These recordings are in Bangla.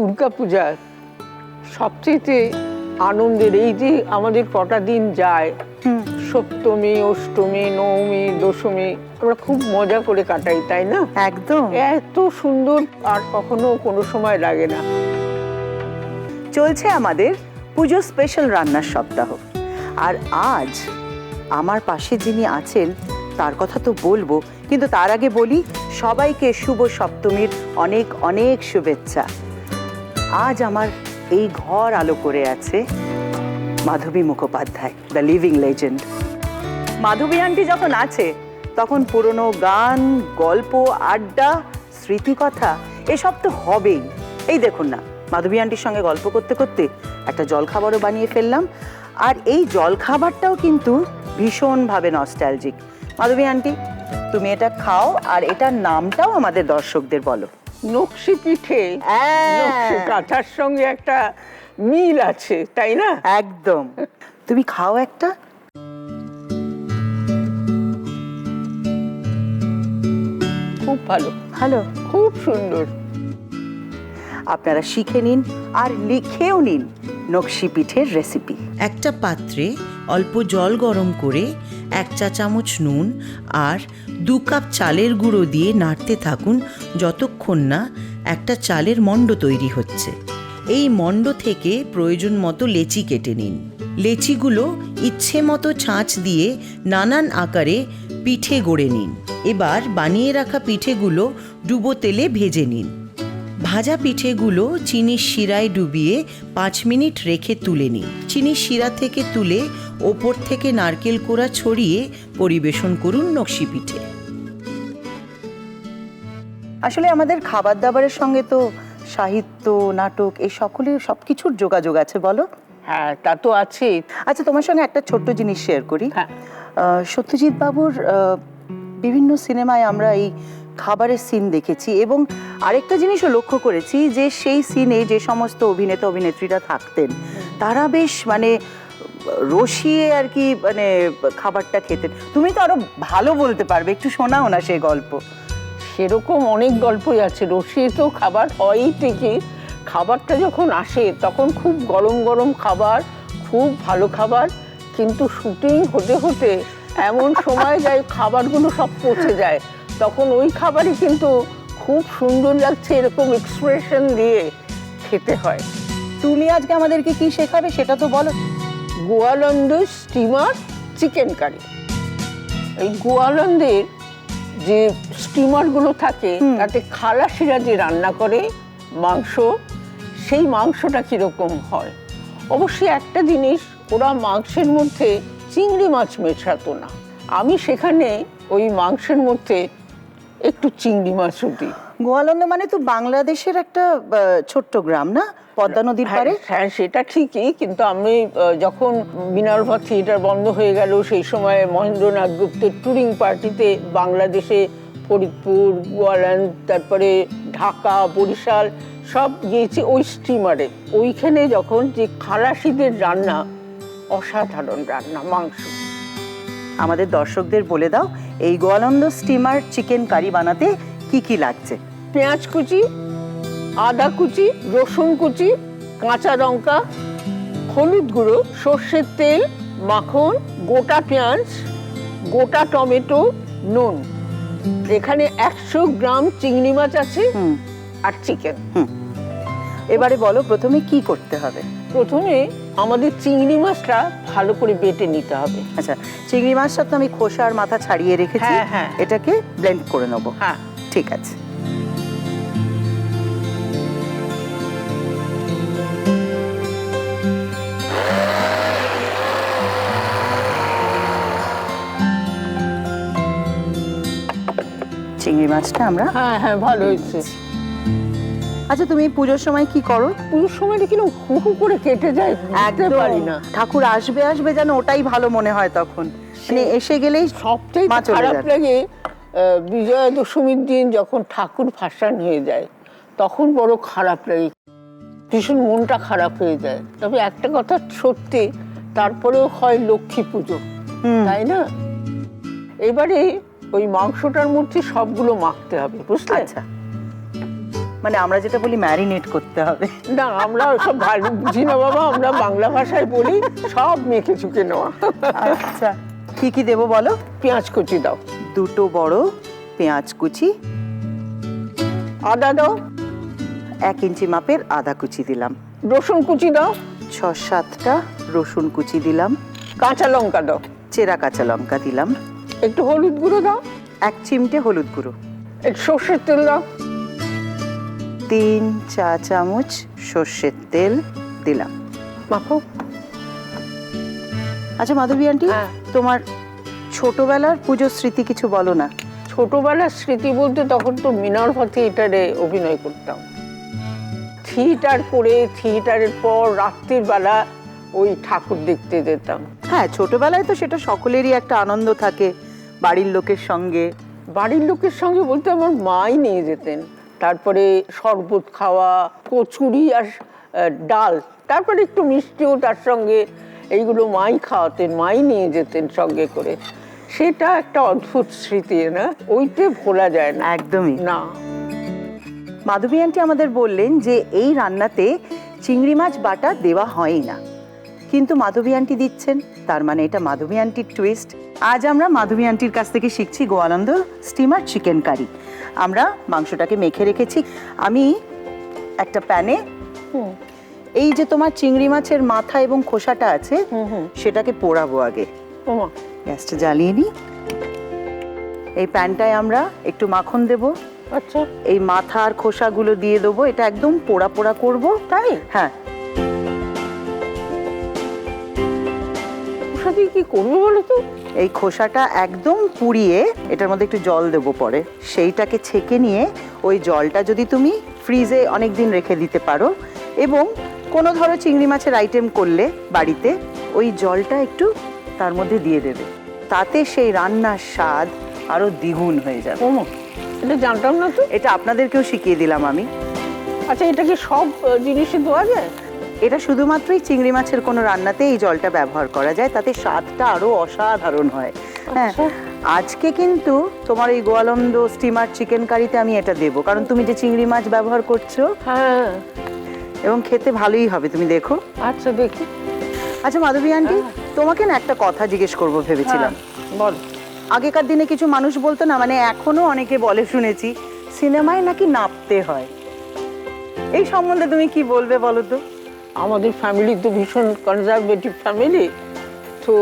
দুর্গাপূজা সবচেয়ে আনন্দের এই যে আমাদের কটা দিন যায় সপ্তমী অষ্টমী নবমী দশমী আমরা খুব মজা করে কাটাই তাই না? একদম। এত সুন্দর আর কখনো কোনো সময় লাগে না। চলছে আমাদের পুজো স্পেশাল রান্নার সপ্তাহ। আর আজ আমার পাশে যিনি আছেন তার কথা তো বলব কিন্তু তার আগে বলি সবাইকে শুভ সপ্তমীর অনেক অনেক শুভেচ্ছা। আজ আমার এই ঘর আলো করে আছে Madhabi Mukhopadhyay the living legend Madhabi aunty যখন আছে, তখন পুরনো গান, গল্প, আড্ডা, স্মৃতিকথা, এসব তো হবেই। এই দেখুন না, মাধবী আন্টির সঙ্গে গল্প করতে করতে একটা জলখাবারও বানিয়ে ফেললাম। আর এই জলখাবারটাও কিন্তু ভীষণভাবে নস্টালজিক মাধবী আন্টি, তুমি এটা খাও আর এটার নামটাও আমাদের দর্শকদের বলো। নকশি পিঠে হ্যাঁ। নকশি কাঁথার সঙ্গে একটা মিল আছে তাই না? একদম। তুমি খাও একটা। খুব ভালো। ভালো? খুব সুন্দর। আপনারা শিখে নিন আর লিখেও নিন নকশি পিঠের রেসিপি একটা পাত্রে অল্প জল গরম করে এক চা চামচ নুন আর দু কাপ চালের গুঁড়ো দিয়ে নাড়তে থাকুন যতক্ষণ না একটা চালের মণ্ড তৈরি হচ্ছে। এই মণ্ড থেকে প্রয়োজন মতো লেচি কেটে নিন। লেচিগুলো ইচ্ছে মতো ছাঁচ দিয়ে নানান আকারে পিঠে গড়ে নিন। এবার বানিয়ে রাখা পিঠেগুলো ডুবো তেলে ভেজে নিন। ভাজা পিঠেগুলো চিনির শিরায় ডুবিয়ে পাঁচ মিনিট রেখে তুলে নিন। চিনির শিরা থেকে তুলে ওপর থেকে নারকেল কোড়া ছড়িয়ে পরিবেশন করুন নকশি পিঠে। আসলে আমাদের খাবার দাবারের সঙ্গে তো সাহিত্য নাটক এই সকলের সব কিছুর যোগাযোগ আছে বলো? হ্যাঁ তা তো আছেই। আচ্ছা তোমার সঙ্গে একটা ছোট্ট জিনিস শেয়ার করি। হ্যাঁ। আহ, সত্যজিৎ বাবুর আহ, বিভিন্ন সিনেমায় আমরা এই খাবারের সিন দেখেছি এবং আরেকটা জিনিসও লক্ষ্য করেছি যে সেই সিনে যে সমস্ত অভিনেতা, অভিনেত্রীরা থাকতেন, তারা বেশ মানে রসিয়ে আর কি মানে খাবারটা খেতেন। তুমি তো আরও ভালো বলতে পারবে, একটু শোনাও না সেই গল্প। সেরকম অনেক গল্পই আছে, রসিয়ে তো খাবার হয়ই ঠিকই, খাবারটা যখন আসে তখন খুব গরম গরম খাবার, খুব ভালো খাবার, কিন্তু শুটিং হতে হতে এমন সময় যায়, খাবারগুলো সব পচে যায়। তখন ওই খাবারই কিন্তু খুব সুন্দর লাগছে এরকম এক্সপ্রেশন দিয়ে খেতে হয়। তুমি আজকে আমাদেরকে কি শেখাবে সেটা তো বলো। গোয়ালন্দ স্টিমার চিকেন কারি এই গোয়ালন্দের যে স্টিমারগুলো থাকে তাতে খালাসিরা যে রান্না করে মাংস সেই মাংসটা কীরকম হয়? অবশ্যই একটা জিনিস ওরা মাংসের মধ্যে চিংড়ি মাছ মেশাতো না। আমি সেখানে ওই মাংসের মধ্যে একটু চিংড়ি মাছও দিই গোয়ালন্দ মানে তো বাংলাদেশের একটা ছোট্ট গ্রাম না? পদ্মা নদীর হ্যাঁ, পারে হ্যাঁ সেটা ঠিকই কিন্তু আমি যখন মিনার্ভা থিয়েটার বন্ধ হয়ে গেল সেই সময় মহেন্দ্রনাথ গুপ্তের ট্যুরিং পার্টিতে বাংলাদেশে ফরিদপুর গোয়াল্যান্ড তারপরে ঢাকা বরিশাল সব গিয়েছি ওই স্টিমারে ওইখানে যখন যে খালাসিদের রান্না অসাধারণ রান্না মাংস। আমাদের দর্শকদের বলে দাও এই গোয়ালন্দ স্টিমার চিকেন কারি বানাতে কি কি লাগছে? পেঁয়াজ কুচি আদা কুচি রসুন কুচি কাঁচা লঙ্কা হলুদ গুঁড়ো সর্ষের তেল মাখন গোটা পেঁয়াজ গোটা টমেটো নুন। এখানে একশো গ্রাম চিংড়ি মাছ আছে আর চিকেন। এবারে বলো প্রথমে কি করতে হবে? প্রথমে আমাদের চিংড়ি মাছটা ভালো করে বেটে নিতে হবে। আচ্ছা চিংড়ি মাছটা তো আমি খোসা আর মাথা ছাড়িয়ে রেখেছি। হ্যাঁ, হ্যাঁ। এটাকে ব্লেন্ড করে নেব। হ্যাঁ। ঠিক আছে। চিংড়ি মাছটা আমরা হ্যাঁ হ্যাঁ ভালো হয়েছে। আচ্ছা তুমি পুজোর সময় কি করো? পুজোর সময়টা কীরকম হু হু করে কেটে যায় বুঝতে পারি না। ঠাকুর আসবে আসবে যেন ওটাই ভালো মনে হয় তখন। মানে এসে গেলেই চলে খারাপ লাগে বিজয়া দশমীর দিন যখন ঠাকুর ভাসান হয়ে যায় তখন বড় খারাপ লাগে। ভীষণ মনটা খারাপ হয়ে যায়। তবে একটা কথা সত্যি তারপরেও হয় লক্ষ্মী পুজো। তাই না? এবারে ওই মাংসটার মধ্যে সবগুলো মাখতে হবে বুঝলে? আচ্ছা। মানে আমরা যেটা বলি ম্যারিনেট করতে হবে। না আমরা সব ভালো বুঝি না বাবা আমরা বাংলা ভাষায় বলি সব মেখে চুকে নেওয়া। আচ্ছা কি কি দেবো বলো? পেঁয়াজ কুচি দাও। দুটো বড় পেঁয়াজ কুচি। আদা দাও। এক ইঞ্চি মাপের আদা কুচি দিলাম। রসুন কুচি দাও। ছ সাতটা রসুন কুচি দিলাম। কাঁচা লঙ্কা দাও। চেরা কাঁচা লঙ্কা দিলাম। একটু হলুদ গুঁড়ো দাও। এক চিমটে হলুদ গুঁড়ো। একটু সর্ষের তেল দাও। তিন চা চামচ সর্ষের তেল দিলাম। মাখো। আচ্ছা মাধবী আন্টি হ্যাঁ। তোমার ছোটবেলার পুজোর স্মৃতি কিছু বলো না। ছোটবেলার স্মৃতি বলতে তখন তো মিনার্ভা থিয়েটারে অভিনয় করতাম। থিয়েটার করে থিয়েটারের পর রাত্রির বেলা ওই ঠাকুর দেখতে যেতাম। হ্যাঁ ছোটবেলায় তো সেটা সকলেরই একটা আনন্দ থাকে বাড়ির লোকের সঙ্গে। বাড়ির লোকের সঙ্গে বলতে আমার মাই নিয়ে যেতেন। তারপরে শরবত খাওয়া কচুরি আর ডাল তারপরে একটু মিষ্টিও তার সঙ্গে এইগুলো মাই খাওয়াতেন মাই নিয়ে যেতেন সঙ্গে করে। সেটা একটা অদ্ভুত স্মৃতি না? ওইতে ভোলা যায় না। একদমই। না। মাধবী আন্টি আমাদের বললেন যে এই রান্নাতে চিংড়ি মাছ বাটা দেওয়া হয় না। কিন্তু মাধবী আন্টি দিচ্ছেন। তার মানে এটা মাধবী আন্টির টুইস্ট আজ আমরা মাধবী আন্টির কাছ থেকে শিখছি গোয়ানন্দ স্টিমার চিকেন কারি আমরা মাংসটাকে মেখে রেখেছি। আমি একটা প্যানে এই যে তোমার চিংড়ি মাছের মাথা এবং খোসাটা আছে হুম, হুম। সেটাকে পোড়াবো আগে। গ্যাসটা জ্বালিয়ে নিই। এই প্যানটায় আমরা একটু মাখন দেব। আচ্ছা। এই মাথা আর খোসাগুলো দিয়ে দেবো। এটা একদম পোড়া পোড়া করব। তাই? হ্যাঁ। কি করব বলো তো? এই খোসাটা একদম পুড়িয়ে এটার মধ্যে একটু জল দেবো পরে। সেইটাকে ছেঁকে নিয়ে ওই জলটা যদি তুমি ফ্রিজে অনেক দিন রেখে দিতে পারো এবং কোনো ধরো চিংড়ি মাছের আইটেম করলে বাড়িতে ওই জলটা একটু তার মধ্যে দিয়ে দেবে। তাতে সেই রান্নার স্বাদ আরও দ্বিগুণ হয়ে যাবে। ওমা এটা জানতাম না তো। এটা আপনাদেরকেও শিখিয়ে দিলাম আমি। আচ্ছা এটা কি সব জিনিসে দেওয়া যায়? এটা শুধুমাত্রই চিংড়ি মাছের কোনো রান্নাতে এই জলটা ব্যবহার করা যায় তাতে স্বাদটা আরও অসাধারণ হয়। হ্যাঁ আচ্ছা। আজকে কিন্তু তোমার এই গোয়ালন্দ স্টিমার চিকেন কারিতে আমি এটা দেবো কারণ তুমি যে চিংড়ি মাছ ব্যবহার করছ হ্যাঁ। এবং খেতে ভালোই হবে তুমি দেখো। আচ্ছা দেখি। আচ্ছা মাধবী আন্টি তোমাকে না একটা কথা জিজ্ঞেস করব ভেবেছিলাম। হ্যাঁ, বল। আগেকার দিনে কিছু মানুষ বলতো না মানে এখনও অনেকে বলে শুনেছি সিনেমায় নাকি নাপতে হয়। এই সম্বন্ধে তুমি কি বলবে বলো তো? আমাদের ফ্যামিলি তো ভীষণ কনজারভেটিভ ফ্যামিলি তো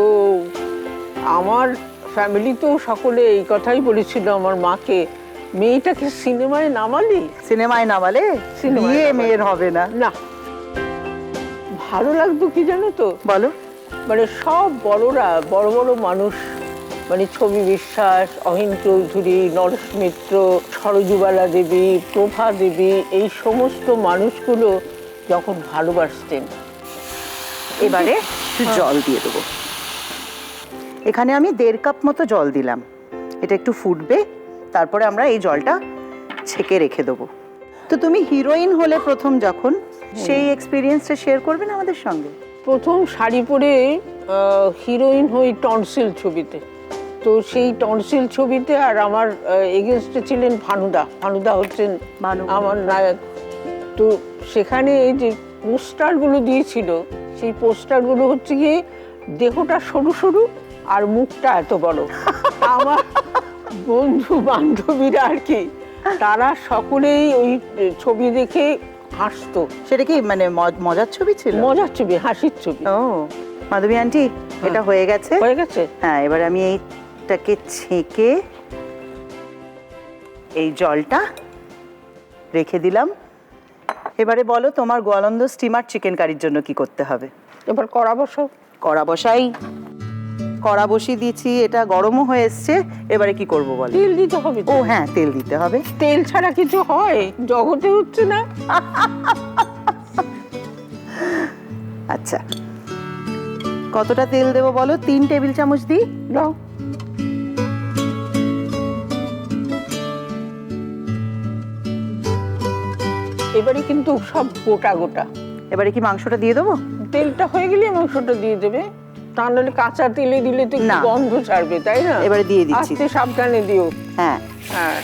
আমার ফ্যামিলি তো সকলে এই কথাই বলেছিল আমার মাকে মেয়েটাকে সিনেমায় নামালি? সিনেমায় নামালে? বিয়ে মেয়ের হবে না। না। ভালো লাগতো কি জানো তো? বলো। মানে সব বড়রা বড় বড় মানুষ মানে ছবি বিশ্বাস অহিন চৌধুরী নরেশ মিত্র সরজুবালা দেবী প্রভা দেবী এই সমস্ত মানুষগুলো যখন ভালোবাসতেন। এবারে একটু জল দিয়ে দেবো। এখানে আমি দেড় কাপ মতো জল দিলাম। এটা একটু ফুটবে তারপরে আমরা এই জলটা ছেঁকে রেখে দেবো। তো তুমি হিরোইন হলে প্রথম যখন সেই এক্সপিরিয়েন্সটা শেয়ার করবে না আমাদের সঙ্গে? প্রথম শাড়ি পরে হিরোইন হই টনসিল ছবিতে। তো সেই টনসিল ছবিতে আর আমার এগেনস্টে ছিলেন ভানুদা ভানুদা হচ্ছেন। আমার নায়ক। তো সেখানে এই যে পোস্টারগুলো দিয়েছিল সেই পোস্টারগুলো হচ্ছে গিয়ে দেহটা সরু সরু আর মুখটা এত বড়। আমার বন্ধু বান্ধবীরা আর কি তারা সকলেই ওই ছবি দেখে হাসতো। সেটা কি মানে মজার ছবি ছিল? মজার ছবি হাসির ছবি। ও মাধবী আন্টি এটা হয়ে গেছে? হয়ে গেছে। হ্যাঁ এবার আমি এইটাকে ছেঁকে এই জলটা রেখে দিলাম। এবারে বলো তোমার গোয়ালন্দ স্টিমার চিকেন কারির জন্য কি করতে হবে? এবার কড়া বসাও। কড়া বসাই। কড়া বসিয়ে দিয়েছি এটা গরমও হয়ে এসছে এবারে কি করব বলো? তেল দিতে হবে ও হ্যাঁ তেল দিতে হবে। তেল ছাড়া কিছু হয়? জগতে হচ্ছে না। আচ্ছা কতটা তেল দেবো বলো? তিন টেবিল চামচ দিই? দাও। এবারে কিন্তু সব গোটা গোটা। এবারে কি মাংসটা দিয়ে দেবো? তেলটা হয়ে গেলে মাংসটা দিয়ে দেবে। তা নাহলে কাঁচা তেলে দিলে তো। গন্ধ ছাড়বে তাই না? এবারে দিয়ে দিচ্ছি। আস্তে সাবধানে দিও। হ্যাঁ। হ্যাঁ।